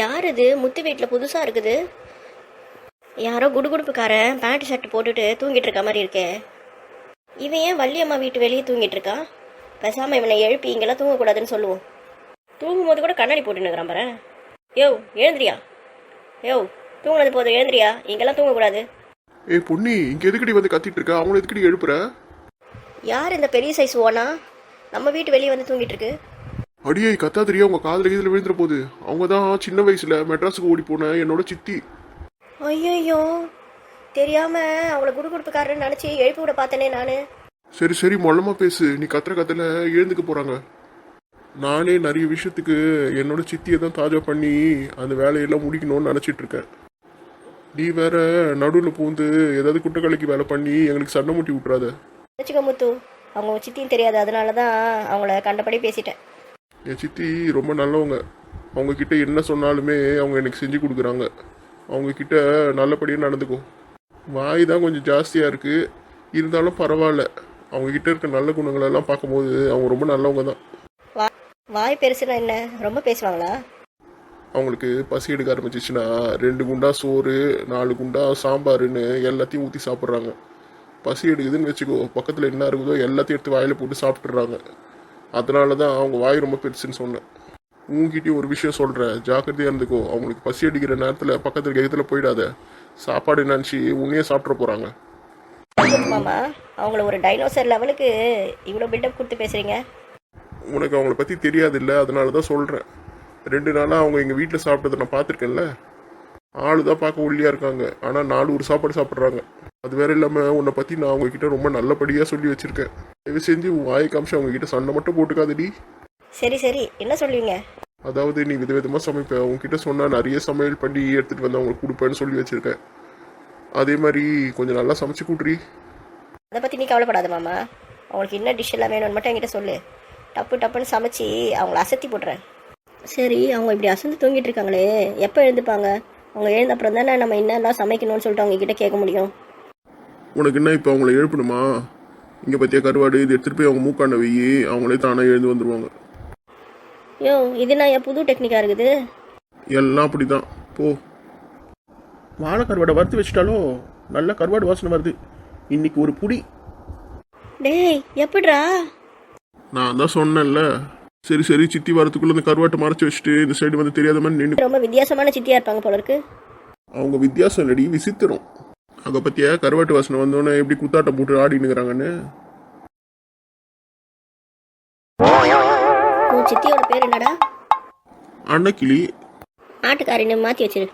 யார் இது? முத்து வீட்டில் புதுசாக இருக்குது. யாரோ குடுகுடுப்புக்காரன் பேண்ட் ஷர்ட் போட்டுட்டு தூங்கிட்டு இருக்க மாதிரி இருக்கே. இவன் ஏன் வள்ளியம்மா வீட்டு வெளியே தூங்கிட்டு இருக்கான் பேசாமல் இவனை எழுப்பி இங்கெல்லாம் தூங்கக்கூடாதுன்னு சொல்லுவோம். தூங்கும்போது கூட கண்ணாடி போட்டுன்னு இருக்கிறான் பாரு. யோ எழுந்திரியா? யோ தூங்குனது போதும் எழுந்திரியா? இங்கெல்லாம் தூங்கக்கூடாது. ஏய் பொன்னி இங்க எதுக்கடி வந்து கத்திட்டு இருக்க? அவங்கள எதுக்கடி எழுப்புற? யார் இந்த பெரிய சைஸ் ஓனா? நம்ம வீட்டு வெளியே வந்து தூங்கிட்டு இருக்கு. அடியே கத்தாதிரியா உங்க காதுல கீதுல விழுந்துற போகுது அவங்க தான் சின்ன வயசுல மெட்ராஸுக்கு ஓடி போன என்னோட சித்தி. ஐயோ தெரியாம அவளை குடுகுடுப்புக்காரன்னு நினச்சி எழுப்பி விட பார்த்தனே நான். சரி சரி மொல்லமா பேசு. நீ கத்துற கத்துல எழுந்துக்க போறாங்க. நானே நிறைய விஷயத்துக்கு என்னோட சித்தியை தான் தாஜா பண்ணி அந்த வேலையெல்லாம் முடிக்கணும்னு நினச்சிட்டு இருக்கேன். நீ வேற நடுவில் பூந்து ஏதாவது குட்டக்கலைக்கு வேலை பண்ணி எங்களுக்கு சண்டை முட்டி விட்றாத வச்சுக்கோ முத்து. அவங்க சித்தியும் தெரியாது. அதனால தான் அவங்கள கண்டபடி பேசிட்டேன். என் சித்தி ரொம்ப நல்லவங்க. அவங்க கிட்ட என்ன சொன்னாலுமே அவங்க எனக்கு செஞ்சு கொடுக்குறாங்க. அவங்க கிட்ட நல்லபடியாக நடந்துக்கோ. வாய் தான் கொஞ்சம் ஜாஸ்தியாக இருக்கு. இருந்தாலும் பரவாயில்ல. அவங்க கிட்ட இருக்க நல்ல குணங்கள் எல்லாம் பார்க்கும்போது அவங்க ரொம்ப நல்லவங்க தான். வாய் பெருசுனா என்ன? ரொம்ப பேசுவாங்களா? அவங்களுக்கு பசி எடுக்க ஆரம்பிச்சிச்சுன்னா ரெண்டு குண்டா சோறு நாலு குண்டா சாம்பாருன்னு எல்லாத்தையும் ஊற்றி சாப்பிட்றாங்க. பசி எடுக்குதுன்னு வச்சுக்கோ. பக்கத்தில் என்ன இருக்குதோ எல்லாத்தையும் எடுத்து வாயில் போட்டு சாப்பிட்றாங்க அதனால தான் அவங்க வாய் ரொம்ப பெருசுன்னு சொன்னேன். உங்ககிட்டயும் ஒரு விஷயம் சொல்கிறேன் ஜாக்கிரதையாக இருந்துக்கோ. அவங்களுக்கு பசி அடிக்கிற நேரத்தில் பக்கத்தில் எகத்தில் போயிடாத. சாப்பாடு நினச்சி உன்னையே சாப்பிட்ற போகிறாங்க மாமா அவங்கள ஒரு டைனோசர் லெவலுக்கு இவ்வளோ பில்டப் கொடுத்து பேசுறீங்க? உனக்கு அவங்கள பற்றி தெரியாது இல்லை அதனால தான் சொல்கிறேன் ரெண்டு நாளாக அவங்க எங்கள் வீட்டில் சாப்பிட்டதை நான் பார்த்துருக்கேன்ல. ஆளு தான் பார்க்க ஒல்லியாக இருக்காங்க. ஆனால் நாலு ஒரு சாப்பாடு சாப்பிட்றாங்க. அது வேற இல்லாமல் உன்னை பற்றி நான் அவங்க கிட்ட ரொம்ப நல்லபடியாக சொல்லி வச்சுருக்கேன். தயவு செஞ்சு உன் வாயை காமிச்சு அவங்க கிட்ட சண்டை மட்டும் போட்டுக்காதடி. சரி சரி. என்ன சொல்லுவீங்க அதாவது நீ விதவிதமாக சமைப்ப. உங்ககிட்ட சொன்னால் நிறைய சமையல் பண்ணி எடுத்துகிட்டு வந்து அவங்களுக்கு கொடுப்பேன்னு சொல்லி வச்சுருக்கேன். அதே மாதிரி கொஞ்சம் நல்லா சமைச்சு கூட்ரி அதை பற்றி நீ கவலைப்படாத மாமா. அவங்களுக்கு என்ன டிஷ் எல்லாம் வேணும்னு மட்டும் என்கிட்ட சொல்லு. டப்பு டப்புன்னு சமைச்சு அவங்கள அசத்தி போட்டுறேன். சரி அவங்க இப்படி அசந்து தூங்கிட்டு இருக்காங்களே. எப்போ எழுந்துப்பாங்க? அவங்க எழுந்த அப்புறம் தானே நம்ம என்னெல்லாம் சமைக்கணும்னு சொல்லிட்டு அவங்க கிட்ட கேட்க முடியும். உனக்கு என்ன இப்போ அவங்கள எழுப்பணுமா? இங்கே பற்றியா கருவாடு இது எடுத்துகிட்டு போய் அவங்க மூக்காண்ட வெயி அவங்களே தானே எழுந்து வந்துடுவாங்க யோ இது நான் என் புது டெக்னிக்காக இருக்குது. எல்லாம் அப்படிதான். போ. வாழை கருவாடை வறுத்து வச்சுட்டாலும் நல்ல கருவாடு வாசனை வருது. இன்னைக்கு ஒரு புடி. டேய் எப்படிடா? நான் தான் சொன்னேன்ல. சரி சரி சித்தி வரத்துக்குள்ள இந்த கருவாட்டை மறைச்சு வச்சுட்டு இந்த சைடு வந்து தெரியாத மாதிரி நின்று ரொம்ப வித்தியாசமான சித்தியாக இருப்பாங்க போல இருக்கு. அவங்க வித்தியாசம் இல்லடி விசித்திரம். அங்கே பத்தியா? கருவாட்டு வாசனை வந்தோடனே எப்படி குத்தாட்டம் போட்டு ஆடினுங்கிறாங்கன்னு. உன் சித்தியோட பேர் என்னடா? அன்னக்கிளி. ஆட்டுக்காரின்னு மாற்றி வச்சிரு.